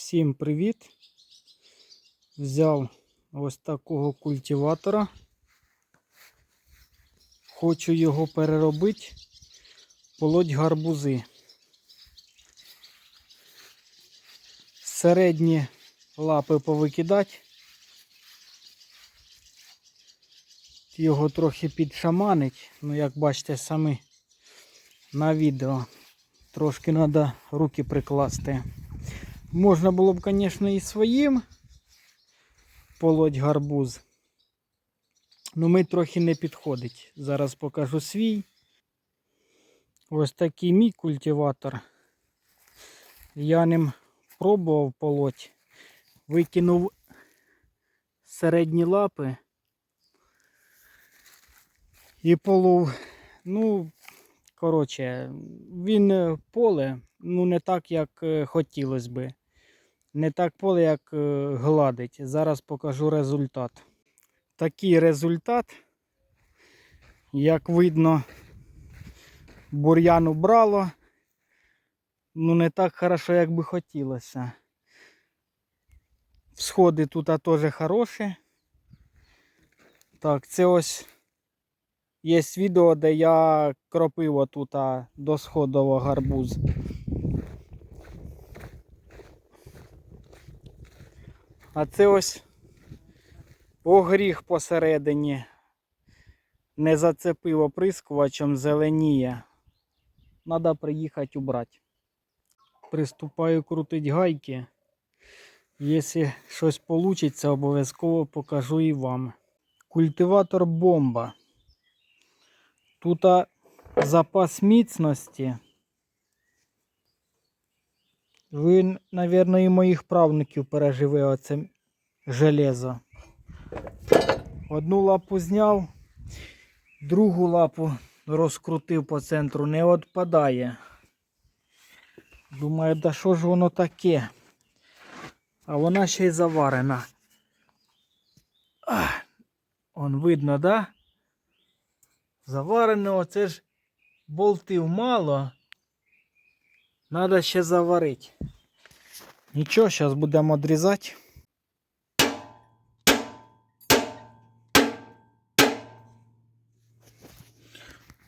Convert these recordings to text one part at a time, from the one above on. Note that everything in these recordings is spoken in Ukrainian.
Всім привіт! Взяв ось такого культиватора. Хочу його переробити, полоть гарбузи. Середні лапи повикидати. Його трохи підшаманить, ну як бачите самі на відео. Трошки треба руки прикласти. Можна було б, звісно, і своїм полоть гарбуз. Ну ми трохи не підходить. Зараз покажу свій. Ось такий мій культиватор. Я ним пробував полоть. Викинув середні лапи і полов. Ну, коротше, він поле, ну не так, як е, хотілося би. Не так поле, як е, гладить. Зараз покажу результат. Такий результат, як видно, бур'ян убрало. Ну, не так хорошо, як би хотілося. Всходи тут теж хороші. Так, це ось є відео, де я кропив отут до сходового гарбуз. А це ось огріх посередині. Не зацепив оприскувачем, зеленіє. Надо приїхати убрати. Приступаю крутить гайки. Якщо щось вийде, обов'язково покажу і вам. Культиватор бомба. Тут запас міцності. Ви, мабуть, і моїх правників переживе оце железо. Одну лапу зняв, другу лапу розкрутив по центру, не відпадає. Думаю, да що ж воно таке? А вона ще й заварена. Ах, он видно, да? Заварено, оце ж болтів мало. Надо ще заварити. Нічого, зараз будемо відрізати.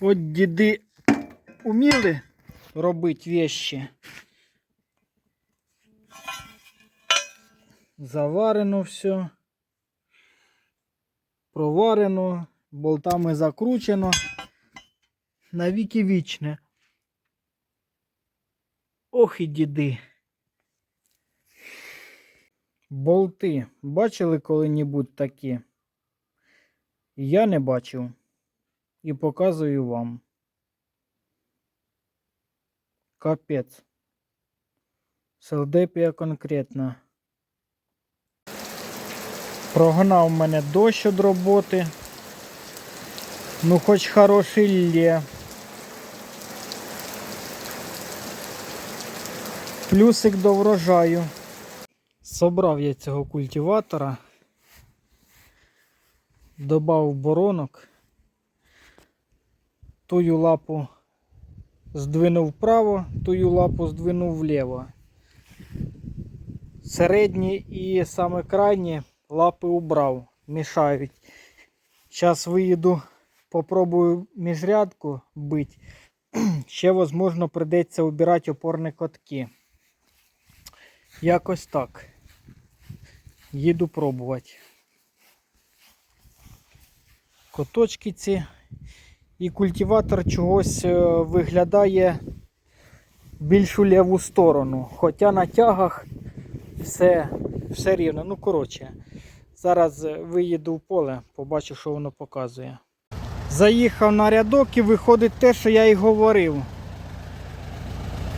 От діди уміли робити вещи. Заварено все. Проварено, болтами закручено. Навіки вічне. Ох і діди. Болти. Бачили коли-небудь такі? Я не бачив. І показую вам. Капець. Селдепія конкретна. Прогнав мене дощ від роботи. Ну хоч хороший лє. Плюсик до врожаю. Собрав я цього культиватора. Добавив боронок. Тую лапу здвинув вправо, тую лапу здвинув вліво. Середні і саме крайні лапи убрав, мішають. Зараз виїду, попробую міжрядку бити. Ще, можливо, прийдеться убирати опорні котки. Якось так. Їду пробувати. Коточки ці. І культиватор чогось е, виглядає більш у ліву сторону. Хоча на тягах все все рівно. Ну, коротше, зараз е, виїду в поле, побачу, що воно показує. Заїхав на рядок і виходить те, що я і говорив.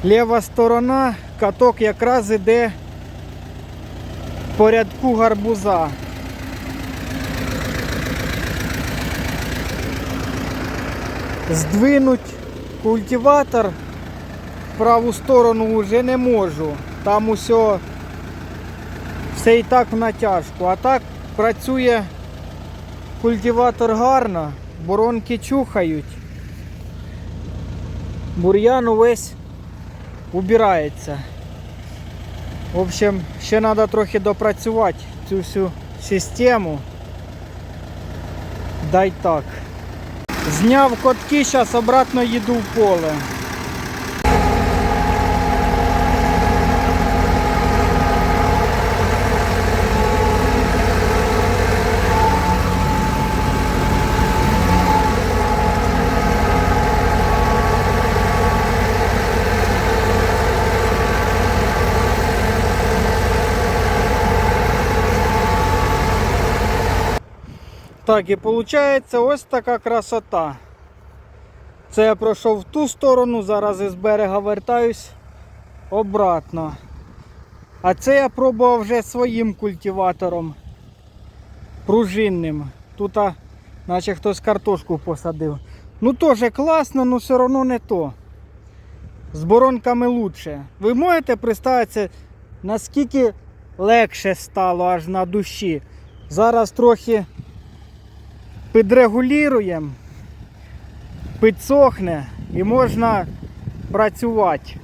Ліва сторона, каток якраз іде по рядку гарбуза. Здвинуть культиватор в праву сторону вже не можу. Там усе, все і так в натяжку. А так працює культиватор гарно, боронки чухають. Бур'ян увесь убирається. В общем, ще треба трохи допрацювати цю всю систему. Дай так. Зняв котки, зараз обратно їду в поле. Так, і виходить ось така красота. Це я пройшов в ту сторону, зараз із берега вертаюсь обратно. А це я пробував вже своїм культиватором пружинним. Тут, а, наче хтось картошку посадив. Ну теж класно, але все одно не то. З боронками лучше. Ви можете представитися, наскільки легше стало аж на душі. Зараз трохи підрегулюємо, підсохне і можна працювати.